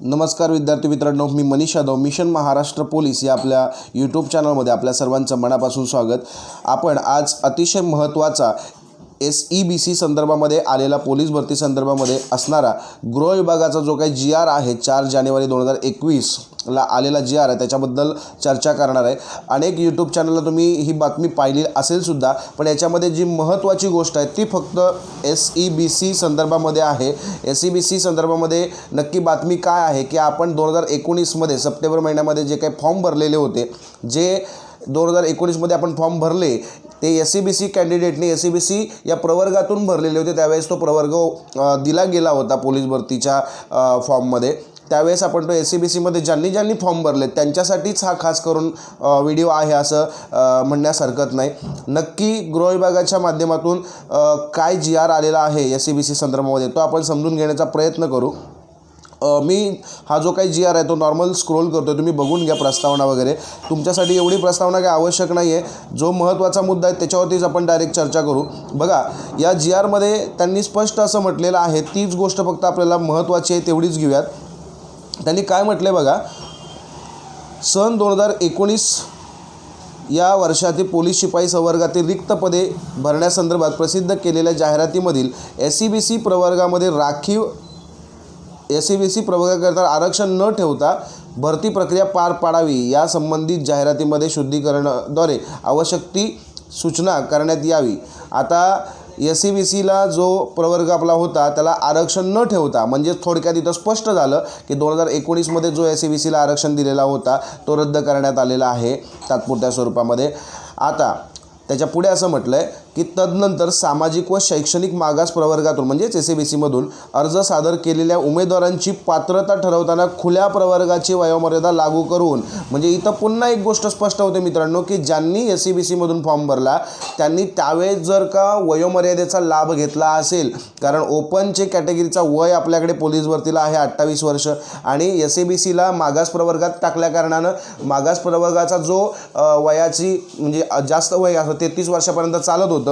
नमस्कार विद्यार्थी मित्रांनो मी मनीष यादव मिशन महाराष्ट्र पोलीस या आपल्या यूट्यूब चॅनलमध्ये आपल्या सर्वांचं मनापासून स्वागत. आपण आज अतिशय महत्त्वाचा एस ई बी सी संदर्भामध्ये आलेला पोलीस भरती संदर्भामध्ये असणारा गृह विभागाचा जो काही जी आर आहे चार जानेवारी दोन हजार एकवीस ला आलेला जी आर आहे त्याच्याबद्दल चर्चा करणार आहे. अनेक यूट्यूब चॅनलला तुम्ही ही बातमी पाहिली असेल सुद्धा पण याच्यामध्ये जी महत्त्वाची गोष्ट आहे ती फक्त एस ई बी सी संदर्भामध्ये आहे. एस ई बी सी संदर्भामध्ये नक्की बातमी काय आहे की आपण दोन हजार एकोणीसमध्ये सप्टेंबर महिन्यामध्ये जे काही फॉर्म भरलेले होते जे दोन हजार एकोणीसमध्ये आपण फॉर्म भरले ते एस सी बी सी कॅन्डिडेटने एस सी बी सी या प्रवर्गातून भरलेले होते. त्यावेळेस तो प्रवर्ग दिला गेला होता पोलीस भरतीच्या फॉर्ममध्ये. त्यावेळेस आपण तो एस सी बी सीमध्ये ज्यांनी ज्यांनी फॉर्म भरले त्यांच्यासाठीच हा खास करून व्हिडिओ आहे असं म्हणण्यास हरकत नाही. नक्की गृह विभागाच्या माध्यमातून काय जी आर आलेला आहे एस सी बी सी संदर्भामध्ये तो आपण समजून घेण्याचा प्रयत्न करू. मी हा जो काही जी आर आहे तो नॉर्मल स्क्रोल करतो तुम्ही बघून घ्या प्रस्तावना वगैरे. तुमच्यासाठी एवढी प्रस्तावना काही आवश्यक नाही आहे जो महत्त्वाचा मुद्दा आहे त्याच्यावरतीच आपण डायरेक्ट चर्चा करू. बघा या जी आरमध्ये त्यांनी स्पष्ट असं म्हटलेलं आहे तीच गोष्ट फक्त आपल्याला महत्त्वाची आहे तेवढीच घेऊयात. त्यांनी काय म्हटलं आहे बघा सन दोन हजार एकोणीस या वर्षातील पोलीस शिपाई संवर्गातील रिक्त पदे भरण्यासंदर्भात प्रसिद्ध केलेल्या जाहिरातीमधील एस सी बी सी प्रवर्गामध्ये राखीव एस सी बी सी प्रवर्गाकरता आरक्षण न ठेवता भरती प्रक्रिया पार पाडावी या संबंधित जाहिरातीमध्ये शुद्धीकरणाद्वारे आवश्यक ती सूचना करण्यात यावी. आता एस सी बी सीला जो प्रवर्ग आपला होता त्याला आरक्षण न ठेवता म्हणजे थोडक्यात इथं स्पष्ट झालं की दोन हजार एकोणीसमध्ये जो एस सी बी सीला आरक्षण दिलेला होता तो रद्द करण्यात आलेला आहे तात्पुरत्या स्वरूपामध्ये. आता त्याच्या पुढे असं म्हटलं आहे की तदनंतर सामाजिक व शैक्षणिक मागास प्रवर्गातून म्हणजेच एस ए बी सीमधून अर्ज सादर केलेल्या उमेदवारांची पात्रता ठरवताना खुल्या प्रवर्गाची वयोमर्यादा लागू करून म्हणजे इथं पुन्हा एक गोष्ट स्पष्ट होते मित्रांनो की ज्यांनी एस सी बी सीमधून फॉर्म भरला त्यांनी त्यावेळेस जर का वयोमर्यादेचा लाभ घेतला असेल कारण ओपनचे कॅटेगरीचा वय आपल्याकडे पोलीस भरतीला आहे अठ्ठावीस वर्ष आणि एस ए बी सीला मागास प्रवर्गात टाकल्या कारणानं मागास प्रवर्गाचा जो वयाची म्हणजे जास्त वय असं तेहतीस वर्षापर्यंत चालत होतं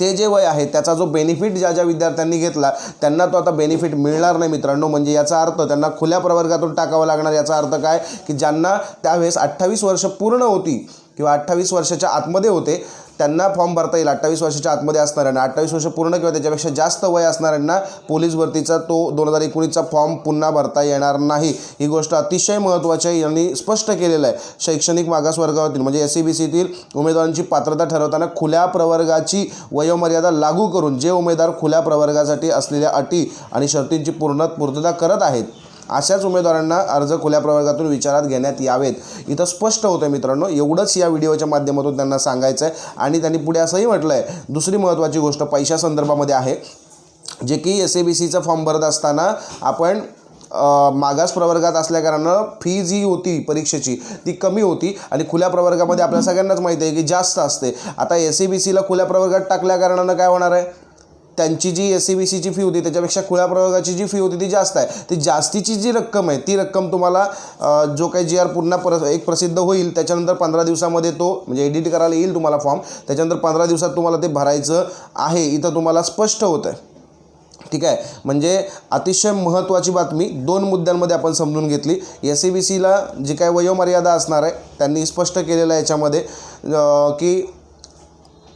ते जे वय आहे त्याचा जो बेनिफिट ज्या ज्या विद्यार्थ्यांनी घेतला त्यांना तो आता बेनिफिट मिळणार नाही मित्रांनो. म्हणजे याचा अर्थ त्यांना खुल्या प्रवर्गातून टाकावं लागणार याचा अर्थ काय? की ज्यांना त्यावेळेस अठ्ठावीस वर्ष पूर्ण होती किंवा अठ्ठावीस वर्षाच्या आतमध्ये होते त्यांना फॉर्म भरता येईल अठ्ठावीस वर्षाच्या आतमध्ये असणाऱ्यांना. अठ्ठावीस वर्ष पूर्ण किंवा त्याच्यापेक्षा जास्त वय असणाऱ्यांना पोलीस भरतीचा तो दोन हजार एकोणीसचा फॉर्म पुन्हा भरता येणार नाही. ही गोष्ट अतिशय महत्त्वाची आहे यांनी स्पष्ट केलेलं आहे. शैक्षणिक मागासवर्गावरील म्हणजे एस सी बी सीतील उमेदवारांची पात्रता ठरवताना खुल्या प्रवर्गाची वयोमर्यादा लागू करून जे उमेदवार खुल्या प्रवर्गासाठी असलेल्या अटी आणि शर्तींची पूर्ण पूर्तता करत आहेत अशाच उमेदवारांना अर्ज खुल्या प्रवर्गातून विचारात घेण्यात यावेत. इथं स्पष्ट होतं मित्रांनो एवढंच या व्हिडिओच्या माध्यमातून त्यांना सांगायचं आहे आणि त्यांनी पुढे असंही म्हटलं आहे दुसरी महत्त्वाची गोष्ट पैशासंदर्भामध्ये आहे जे की एस ए बी सीचा फॉर्म भरत असताना आपण मागास प्रवर्गात असल्याकारणानं फी जी होती परीक्षेची ती कमी होती आणि खुल्या प्रवर्गामध्ये आपल्या सगळ्यांनाच माहिती आहे की जास्त असते. आता एस ए बी सीला खुल्या प्रवर्गात टाकल्याकारणानं काय होणार आहे? त्यांची जी एस सी बी सीची फी होती त्याच्यापेक्षा खुळ्या प्रवर्गाची जी फी होती ती जास्त आहे. ती जास्तीची जी रक्कम आहे ती रक्कम तुम्हाला जो काही जी आर पुन्हा पर एक प्रसिद्ध होईल त्याच्यानंतर पंधरा दिवसामध्ये तो म्हणजे एडिट करायला येईल तुम्हाला फॉर्म त्याच्यानंतर पंधरा दिवसात तुम्हाला ते भरायचं आहे इथं तुम्हाला स्पष्ट होतं आहे ठीक आहे? म्हणजे अतिशय महत्त्वाची बातमी दोन मुद्द्यांमध्ये आपण समजून घेतली. एस सी बी सीला जी काय वयोमर्यादा असणार आहे त्यांनी स्पष्ट केलेलं आहे याच्यामध्ये की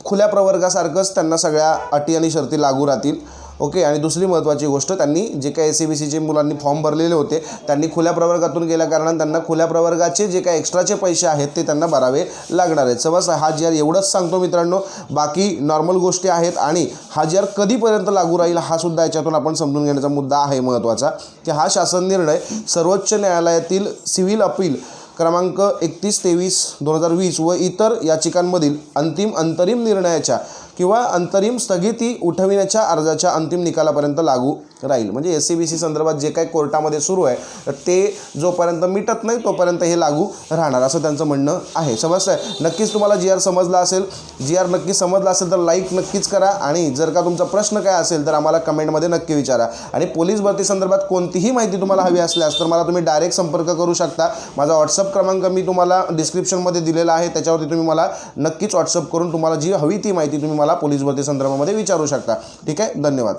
खुल्या प्रवर्गासारखंच त्यांना सगळ्या अटी आणि शर्ती लागू राहतील. ओके आणि दुसरी महत्त्वाची गोष्ट त्यांनी जे काही एस सी बी सीचे मुलांनी फॉर्म भरलेले होते त्यांनी खुल्या प्रवर्गातून गेल्या कारणानं त्यांना खुल्या प्रवर्गाचे जे काही एक्स्ट्राचे पैसे आहेत ते त्यांना भरावे लागणार आहेत. समज हा जी आर एवढंच सांगतो मित्रांनो बाकी नॉर्मल गोष्टी आहेत आणि हा जी आर कधीपर्यंत लागू राहील हा सुद्धा याच्यातून आपण समजून घेण्याचा मुद्दा आहे महत्त्वाचा की हा शासन निर्णय सर्वोच्च न्यायालयातील सिव्हिल अपील क्रमांक एकतीस तेवीस दोन हजार वीस व इतर याचिकांमधील अंतिम अंतरिम निर्णयाच्या किंवा अंतरिम स्थगिती उठविण्याच्या अर्जाच्या अंतिम निकालापर्यंत लागू राहील. म्हणजे एस सी बी सी संदर्भात जे काही कोर्टामध्ये सुरू आहे तर ते जोपर्यंत मिटत नाही तोपर्यंत हे लागू राहणार असं त्यांचं म्हणणं आहे. समजतं आहे नक्कीच तुम्हाला जी आर समजला असेल जी आर नक्की समजला असेल तर लाईक नक्कीच करा आणि जर का तुमचा प्रश्न काय असेल तर आम्हाला कमेंटमध्ये नक्की विचारा. आणि पोलीस भरती संदर्भात कोणतीही माहिती तुम्हाला हवी असल्यास तर मला तुम्ही डायरेक्ट संपर्क करू शकता. माझा व्हॉट्सअप क्रमांक मी तुम्हाला डिस्क्रिप्शनमध्ये दिलेला आहे त्याच्यावरती तुम्ही मला नक्कीच व्हॉट्सअप करून तुम्हाला जी हवी ती माहिती तुम्ही मला मला पोलीस भरती संदर्भामध्ये विचारू शकता. ठीक आहे? धन्यवाद.